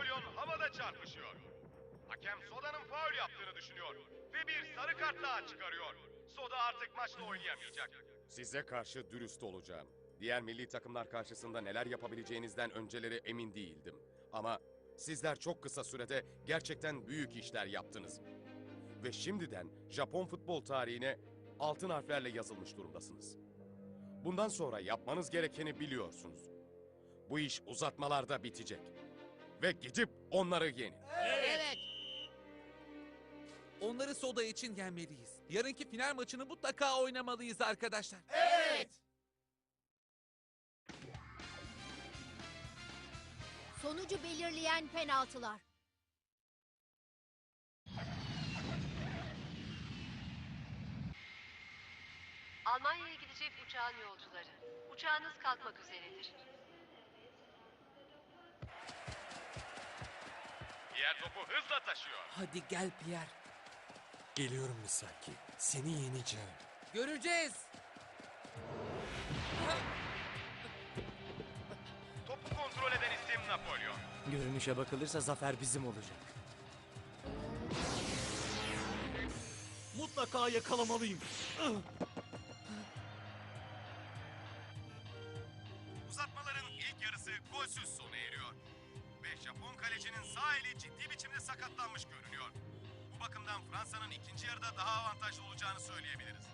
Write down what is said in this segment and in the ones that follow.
Napolyon havada çarpışıyor. Hakem Soda'nın faul yaptığını düşünüyor ve bir sarı kart daha çıkarıyor. Soda artık maçta oynayamayacak. Size karşı dürüst olacağım. Diğer milli takımlar karşısında neler yapabileceğinizden önceleri emin değildim. Ama sizler çok kısa sürede gerçekten büyük işler yaptınız. Ve şimdiden Japon futbol tarihine altın harflerle yazılmış durumdasınız. Bundan sonra yapmanız gerekeni biliyorsunuz. Bu iş uzatmalarda bitecek. Ve gidip onları yenin. Evet. Onları soda için yenmeliyiz. Yarınki final maçını mutlaka oynamalıyız arkadaşlar. Evet. Sonucu belirleyen penaltılar. Almanya'ya gidecek uçağın yolcuları. Uçağınız kalkmak üzeredir. Diğer topu hızla taşıyor. Hadi gel Pierre. Geliyorum Misaki. Seni yeneceğim. Göreceğiz. Topu kontrol eden isim Napolyon. Görünüşe bakılırsa zafer bizim olacak. Mutlaka yakalamalıyım. Sağ eli ciddi biçimde sakatlanmış görünüyor. Bu bakımdan Fransa'nın ikinci yarıda daha avantajlı olacağını söyleyebiliriz.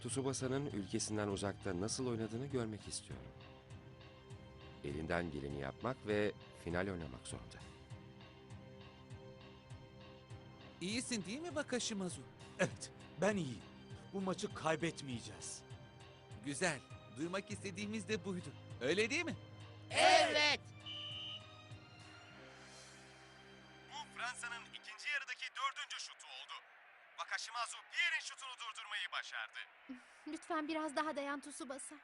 Tsubasa'nın ülkesinden uzakta nasıl oynadığını görmek istiyorum. Elinden geleni yapmak ve final oynamak zorunda. İyisin değil mi Bakashimazu? Evet, ben iyiyim. Bu maçı kaybetmeyeceğiz. Güzel. Duymak istediğimiz de buydu. Öyle değil mi? Evet. Lütfen biraz daha dayan Tsubasa.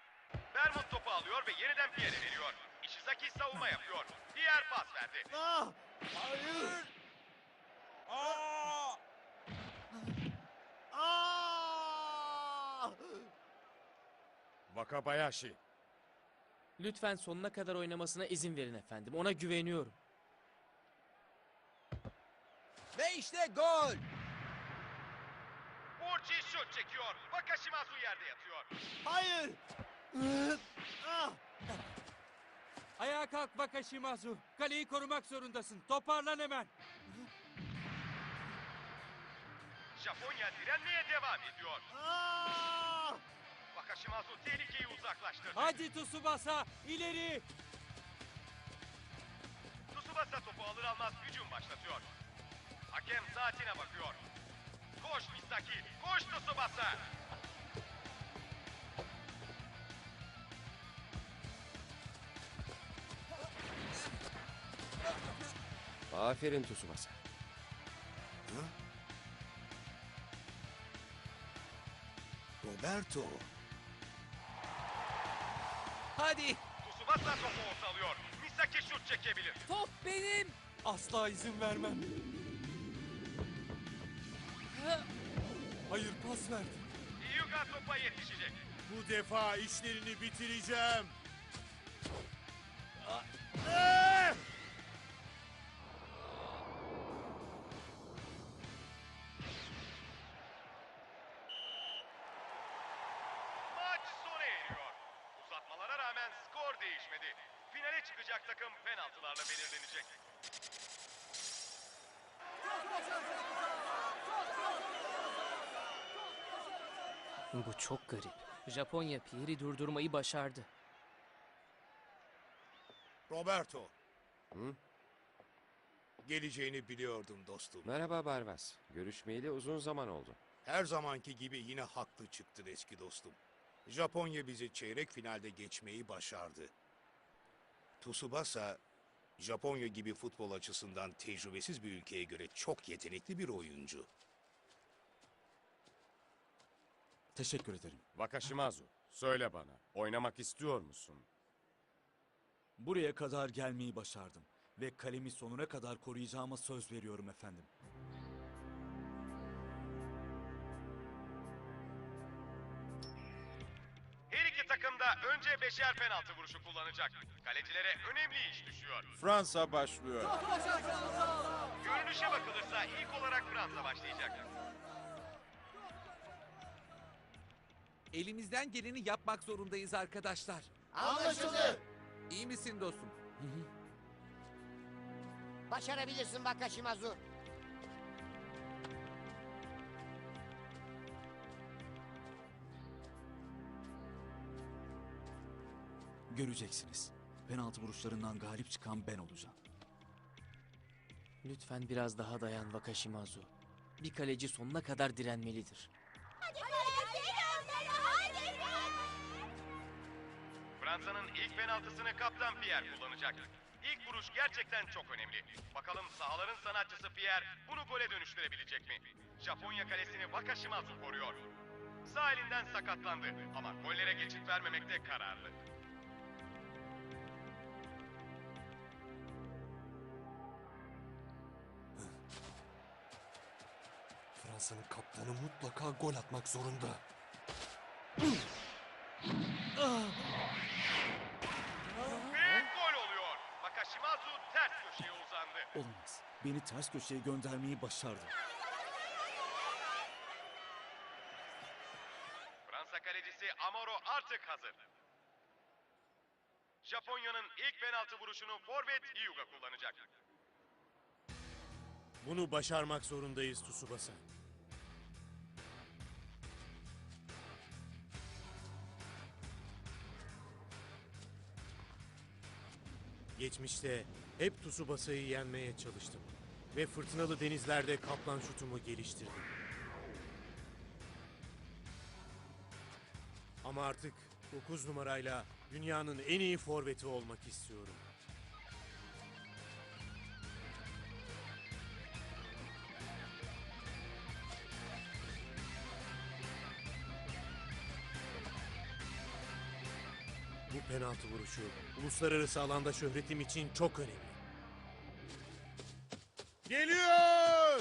Bermud topu alıyor ve yeniden Pierre'e veriyor. Ishizaki savunma yapıyor. Pierre pas verdi. Ah! Hayır! Aa! Aa! Wakabayashi. Lütfen sonuna kadar oynamasına izin verin efendim. Ona güveniyorum. Ve işte gol. Burchi şut çekiyor. Wakashimazu yerde yatıyor. Hayır! Ah! Ayağa kalk Wakashimazu. Kaleyi korumak zorundasın. Toparlan hemen. Japonya direnmeye devam ediyor. Ah! Wakashimazu tehlikeyi uzaklaştırdı. Hadi Tsubasa ileri. Tsubasa topu alır almaz hücum başlatıyor. Hakem saatine bakıyor. Koş Misaki, koş Tsubasa. Aferin Tsubasa. Roberto! Hadi. Tsubasa topu ortalıyor. Misaki şut çekebilir. Top benim. Asla izin vermem. Hayır pas verdi. Hyuga topa yetişecek. Bu defa işlerini bitireceğim. Maç Bu çok garip. Japonya Pierre'i durdurmayı başardı. Roberto. Hı? Geleceğini biliyordum dostum. Merhaba Barvas. Görüşmeyeli uzun zaman oldu. Her zamanki gibi yine haklı çıktın eski dostum. Japonya bizi çeyrek finalde geçmeyi başardı. Tsubasa, Japonya gibi futbol açısından tecrübesiz bir ülkeye göre çok yetenekli bir oyuncu. Teşekkür ederim. Wakashimazu, söyle bana. Oynamak istiyor musun? Buraya kadar gelmeyi başardım. Ve kalemi sonuna kadar koruyacağıma söz veriyorum efendim. Her iki takım da önce beşer penaltı vuruşu kullanacak. Kalecilere önemli iş düşüyor. Fransa başlıyor. Görünüşe bakılırsa ilk olarak Fransa başlayacak. Elimizden geleni yapmak zorundayız arkadaşlar. Anlaşıldı. İyi misin dostum? Başarabilirsin Wakashimazu. Göreceksiniz. Penaltı vuruşlarından galip çıkan ben olacağım. Lütfen biraz daha dayan Wakashimazu. Bir kaleci sonuna kadar direnmelidir. Fransa'nın ilk penaltısını kaptan Pierre kullanacak. İlk vuruş gerçekten çok önemli. Bakalım sahaların sanatçısı Pierre bunu gole dönüştürebilecek mi? Japonya kalesini Wakashimazu koruyor. Sağ elinden sakatlandı ama gollere geçit vermemekte kararlı. Fransa'nın kaptanı mutlaka gol atmak zorunda. Ve gol oluyor. Wakashimazu ters köşeye uzandı. Olamaz. Beni ters köşeye göndermeyi başardı. Fransa kalecisi Amaro artık hazır. Japonya'nın ilk penaltı vuruşunu forvet Hyuga kullanacak. Bunu başarmak zorundayız Tsubasa. Geçmişte hep Tsubasa'yı yenmeye çalıştım. Ve fırtınalı denizlerde kaplan şutumu geliştirdim. Ama artık 9 numarayla dünyanın en iyi forveti olmak istiyorum. Bu penaltı vuruşu uluslararası alanda şöhretim için çok önemli. Geliyor!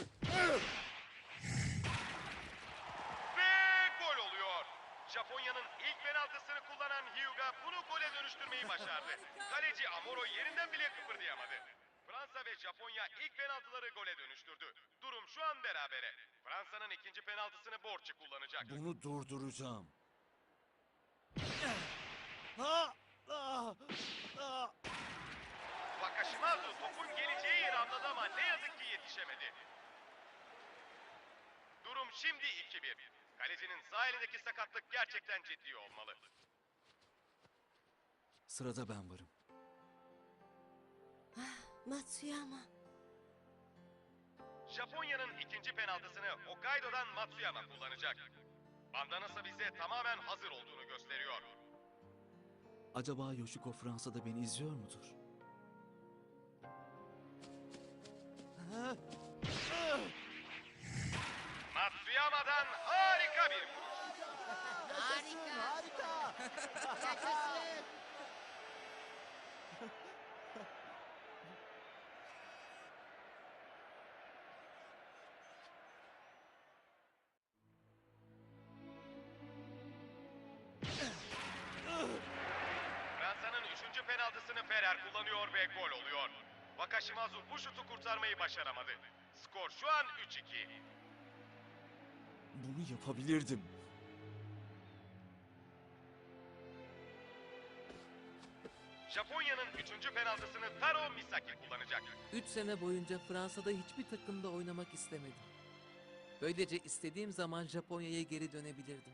Ve gol oluyor. Japonya'nın ilk penaltısını kullanan Hyuga bunu gole dönüştürmeyi başardı. Kaleci Amoro yerinden bile kıpırdayamadı. Fransa ve Japonya ilk penaltıları gole dönüştürdü. Durum şu an berabere. Fransa'nın ikinci penaltısını Borç'u kullanacak. Bunu durduracağım. Wakashimazu topun geleceği yeri anladı ama ne yazık ki yetişemedi. Durum şimdi 2-1. Kalecinin sağ elindeki sakatlık gerçekten ciddi olmalı. Sırada ben varım. Matsuyama. Japonya'nın ikinci penaltısını Hokkaido'dan Matsuyama kullanacak. Bandanasa bize tamamen hazır olduğunu gösteriyor. Acaba Yoshiko Fransa'da beni izliyor mudur? Matsuyama'dan harika bir vuruş. Harika. Harika. Yaşasın. Fransa'nın üçüncü penaltısını Ferrer kullanıyor ve gol oluyor. Wakashimazu bu şutu kurtarmayı başaramadı. Skor şu an 3-2. Bunu yapabilirdim. Japonya'nın üçüncü penaltısını Taro Misaki kullanacak. 3 sene boyunca Fransa'da hiçbir takımda oynamak istemedim. Böylece istediğim zaman Japonya'ya geri dönebilirdim.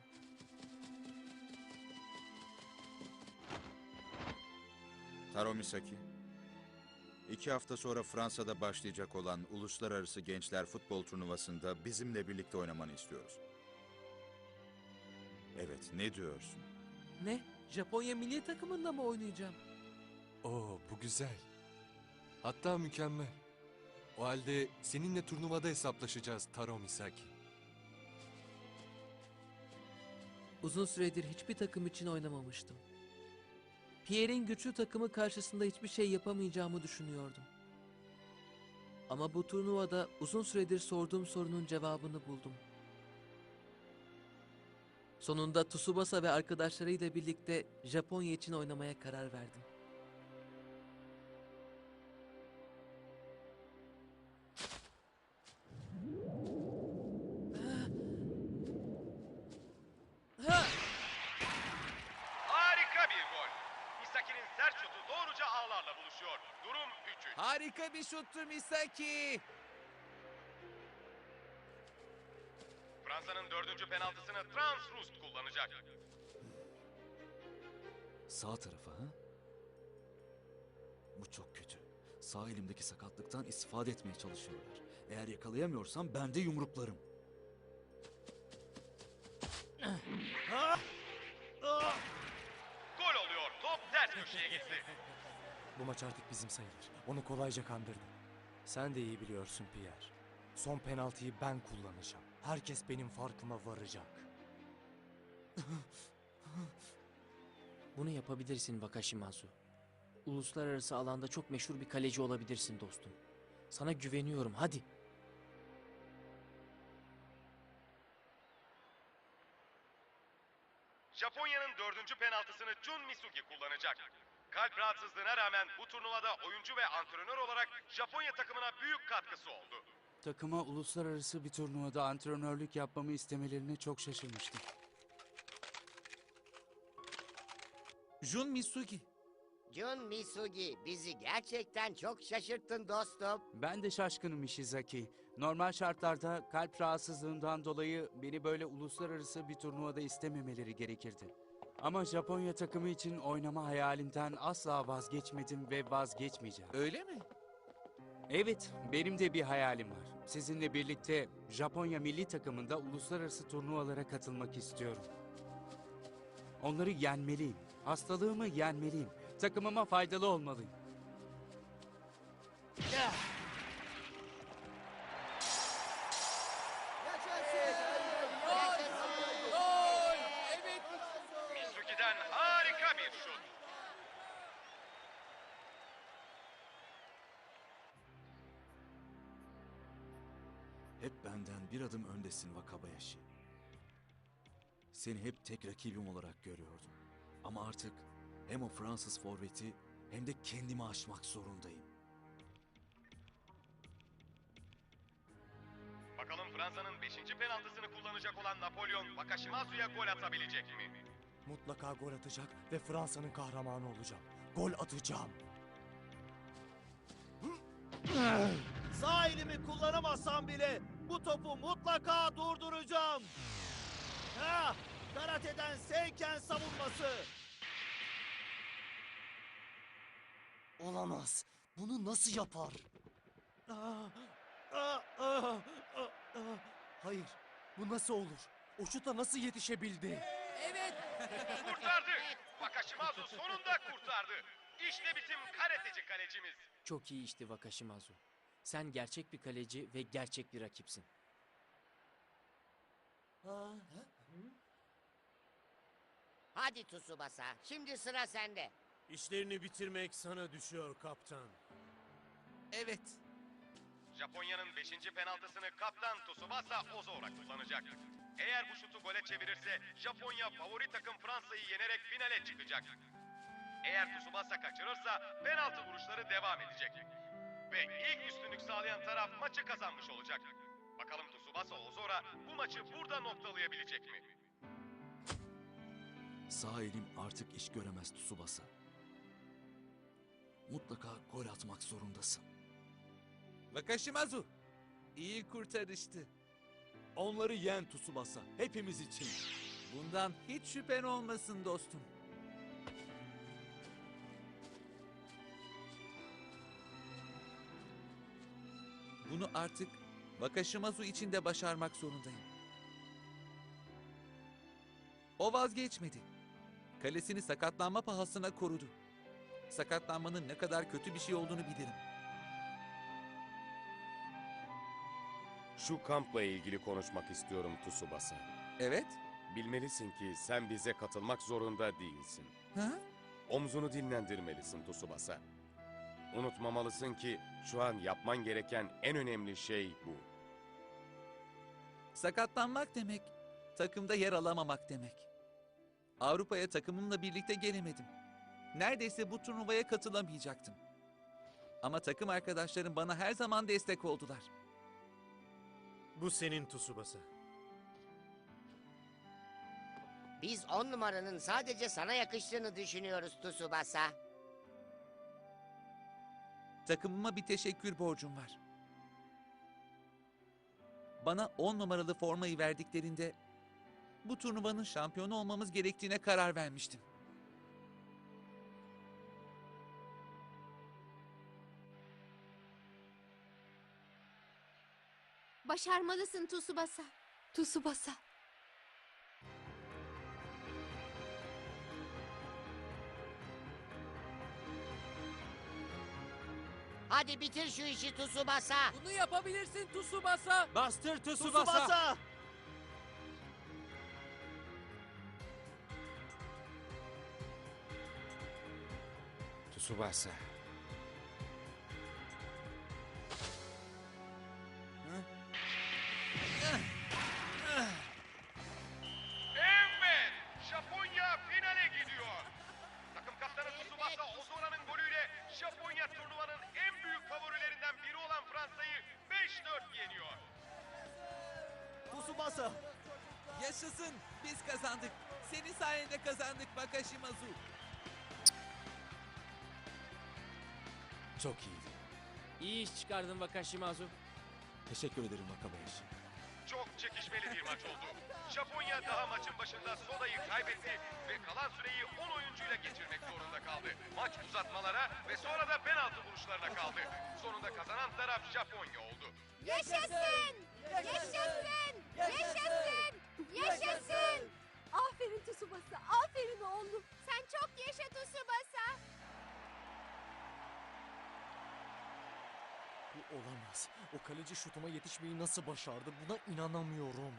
Taro Misaki. İki hafta sonra Fransa'da başlayacak olan Uluslararası Gençler Futbol Turnuvası'nda bizimle birlikte oynamanı istiyoruz. Evet, ne diyorsun? Ne? Japonya milli takımında mı oynayacağım? Oo bu güzel. Hatta mükemmel. O halde seninle turnuvada hesaplaşacağız Taro Misaki. Uzun süredir hiçbir takım için oynamamıştım. Pierre'in güçlü takımı karşısında hiçbir şey yapamayacağımı düşünüyordum. Ama bu turnuvada uzun süredir sorduğum sorunun cevabını buldum. Sonunda Tsubasa ve arkadaşlarıyla birlikte Japonya için oynamaya karar verdim. Misaki'nin sert şutu doğruca ağlarla buluşuyor. Durum 3-3. Harika bir şuttu Misaki. Fransa'nın dördüncü penaltısını Trans Rust kullanacak. Sağ tarafa ha? Bu çok kötü. Sağ elimdeki sakatlıktan istifade etmeye çalışıyorlar. Eğer yakalayamıyorsam ben de yumruklarım. Gol köşeye gitti. Bu maç artık bizim sayılır. Onu kolayca kandırdım. Sen de iyi biliyorsun Pierre. Son penaltıyı ben kullanacağım. Herkes benim farkıma varacak. Bunu yapabilirsin Wakashimazu. Uluslararası alanda çok meşhur bir kaleci olabilirsin dostum. Sana güveniyorum hadi. Penaltısını Jun Misugi kullanacak. Kalp rahatsızlığına rağmen bu turnuvada oyuncu ve antrenör olarak Japonya takımına büyük katkısı oldu. Takıma uluslararası bir turnuvada antrenörlük yapmamı istemelerine çok şaşırmıştım. Jun Misugi. Jun Misugi bizi gerçekten çok şaşırttın dostum. Ben de şaşkınım Ishizaki. Normal şartlarda kalp rahatsızlığından dolayı beni böyle uluslararası bir turnuvada istememeleri gerekirdi. Ama Japonya takımı için oynama hayalimden asla vazgeçmedim ve vazgeçmeyeceğim. Öyle mi? Evet, benim de bir hayalim var. Sizinle birlikte Japonya milli takımında uluslararası turnuvalara katılmak istiyorum. Onları yenmeliyim. Hastalığımı yenmeliyim. Takımıma faydalı olmalıyım. Gol! Hep benden bir adım öndesin Wakabayashi. Seni hep tek rakibim olarak görüyordum. Ama artık hem o Fransız forveti hem de kendimi aşmak zorundayım. Bakalım Fransa'nın beşinci penaltısını kullanacak olan Napolyon Wakashimazu'ya gol atabilecek mi? Mutlaka gol atacak ve Fransa'nın kahramanı olacağım. Gol atacağım. Sağ elimi kullanamazsam bile bu topu mutlaka durduracağım. Ha, karateden Seiken savunması. Olamaz. Bunu nasıl yapar? Ah, ah, ah. Hayır. Bu nasıl olur? O şuta nasıl yetişebildi? Kurtardı. Wakashimazu sonunda kurtardı. İşte bizim karateci kalecimiz. Çok iyi işte Wakashimazu. Sen gerçek bir kaleci ve gerçek bir rakipsin. Hadi Tsubasa, şimdi sıra sende. İşlerini bitirmek sana düşüyor kaptan. Evet. Japonya'nın 5. penaltısını kaptan Tsubasa Ozora kullanacak. Eğer bu şutu gole çevirirse Japonya favori takım Fransa'yı yenerek finale çıkacak. Eğer Tsubasa kaçırırsa penaltı vuruşları devam edecek. Ve ilk üstünlük sağlayan taraf maçı kazanmış olacak. Bakalım Tsubasa Ozora bu maçı burada noktalayabilecek mi? Sağ elim artık iş göremez Tsubasa. Mutlaka gol atmak zorundasın. Wakashimazu. İyi kurtarıştı. Onları yen Tsubasa. Hepimiz için. Bundan hiç şüphen olmasın dostum. Bunu artık Wakashimazu için de başarmak zorundayım. O vazgeçmedi. Kalesini sakatlanma pahasına korudu. Sakatlanmanın ne kadar kötü bir şey olduğunu bilirim. Şu kampla ilgili konuşmak istiyorum Tsubasa. Evet. Bilmelisin ki sen bize katılmak zorunda değilsin. Ha? Omzunu dinlendirmelisin Tsubasa. Unutmamalısın ki şu an yapman gereken en önemli şey bu. Sakatlanmak demek takımda yer alamamak demek. Avrupa'ya takımımla birlikte gelemedim. Neredeyse bu turnuvaya katılamayacaktım. Ama takım arkadaşlarım bana her zaman destek oldular. Bu senin Tsubasa. Biz on numaranın sadece sana yakıştığını düşünüyoruz Tsubasa. Takımıma bir teşekkür borcum var. Bana 10 numaralı formayı verdiklerinde bu turnuvanın şampiyonu olmamız gerektiğine karar vermiştim. Başarmalısın Tsubasa. Tsubasa. Hadi bitir şu işi Tsubasa. Bunu yapabilirsin Tsubasa. Bastır Tsubasa. Tsubasa. Evet, Tsubasa. Yaşasın! Biz kazandık. Senin sayende kazandık Bakashimazu. Çok iyiydi. İyi iş çıkardın Vakashimazu. Teşekkür ederim Wakabayashi. Çok çekişmeli bir maç oldu. Japonya daha maçın başında Soda'yı kaybetti ve kalan süreyi 10 oyuncuyla geçirmek zorunda kaldı. Maç uzatmalara ve sonra da penaltı vuruşlarına kaldı. Sonunda kazanan taraf Japonya oldu. Yaşasın! Yaşasın! Yaşasın! Yaşasın! Aferin Tsubasa. Aferin oğlum. Sen çok yaşa Tsubasa. Bu olamaz. O kaleci şutuma yetişmeyi nasıl başardı buna inanamıyorum.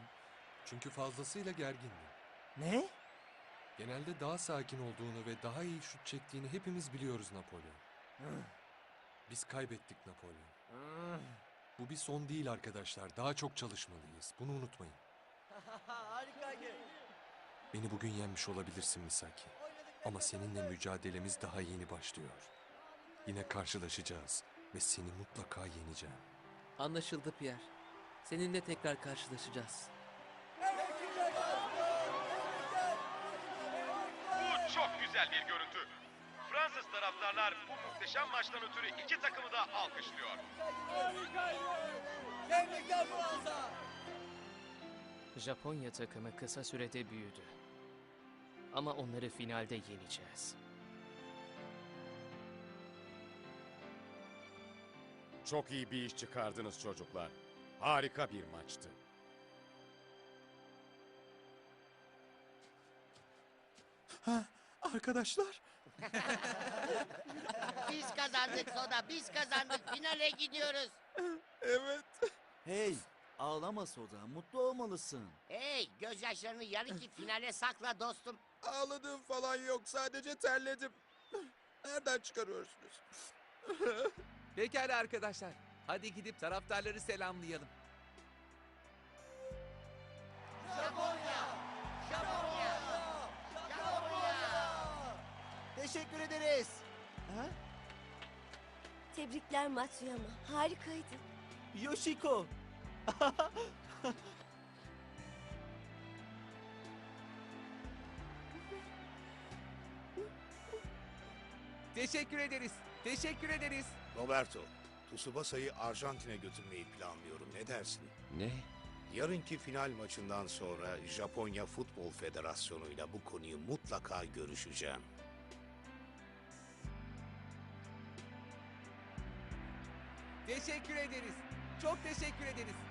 Çünkü fazlasıyla gergindi. Ne? Genelde daha sakin olduğunu ve daha iyi şut çektiğini hepimiz biliyoruz Napolyon. Biz kaybettik Napolyon. Bu bir son değil arkadaşlar. Daha çok çalışmalıyız. Bunu unutmayın. Harikaydı. Beni bugün yenmiş olabilirsin Misaki. Ama seninle mücadelemiz daha yeni başlıyor. Yine karşılaşacağız ve seni mutlaka yeneceğim. Anlaşıldı Pierre. Seninle tekrar karşılaşacağız. Bu çok güzel bir görüntü. Fransız taraftarlar bu muhteşem maçtan ötürü iki takımı da alkışlıyor. Japonya takımı kısa sürede büyüdü. Ama onları finalde yeneceğiz. Çok iyi bir iş çıkardınız çocuklar. Harika bir maçtı. Arkadaşlar. Biz kazandık Soda. Biz kazandık. Finale gidiyoruz. Evet. Hey, ağlama Soda. Mutlu olmalısın. Hey gözyaşlarını yarınki finale sakla dostum. Ağladığım falan yok. Sadece terledim. Nereden çıkarıyorsunuz? Pekala arkadaşlar. Hadi gidip taraftarları selamlayalım. Japonya! Teşekkür ederiz. Ha? Tebrikler Matsuyama. Harikaydı. Yoshiko. Teşekkür ederiz. Teşekkür ederiz. Roberto, Tsubasa'yı Arjantin'e götürmeyi planlıyorum. Ne dersin? Ne? Yarınki final maçından sonra Japonya Futbol Federasyonu'yla bu konuyu mutlaka görüşeceğim. Teşekkür ederiz. Çok teşekkür ederiz.